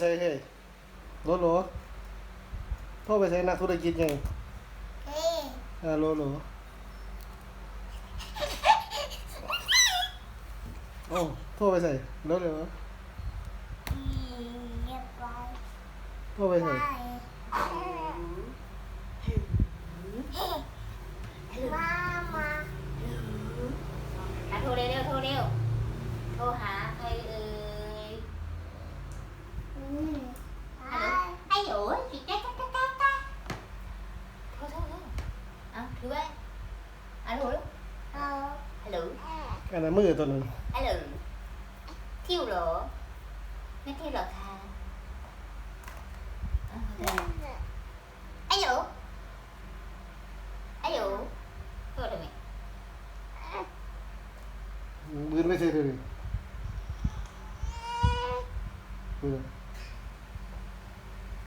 ใส่เฮ้ยโหลโหลโทรไปใส่นักธุรกิจยังเฮ้ยอ่าโหลโหลโอ้โทรไปใส่โหลเร็วอืมเรียบร้อยโทรไปใส่ได้มามาอะโทรเร็วๆโทรเร็วโทรหา ด้วยฮัลโหลฮัลโหลอันนั้มือตัวนึงฮัลโหลเที่ยวเหรอไม่เที่ยวหรอคะอายุอายุตัวได็กมือไม่ใช่เลยมือ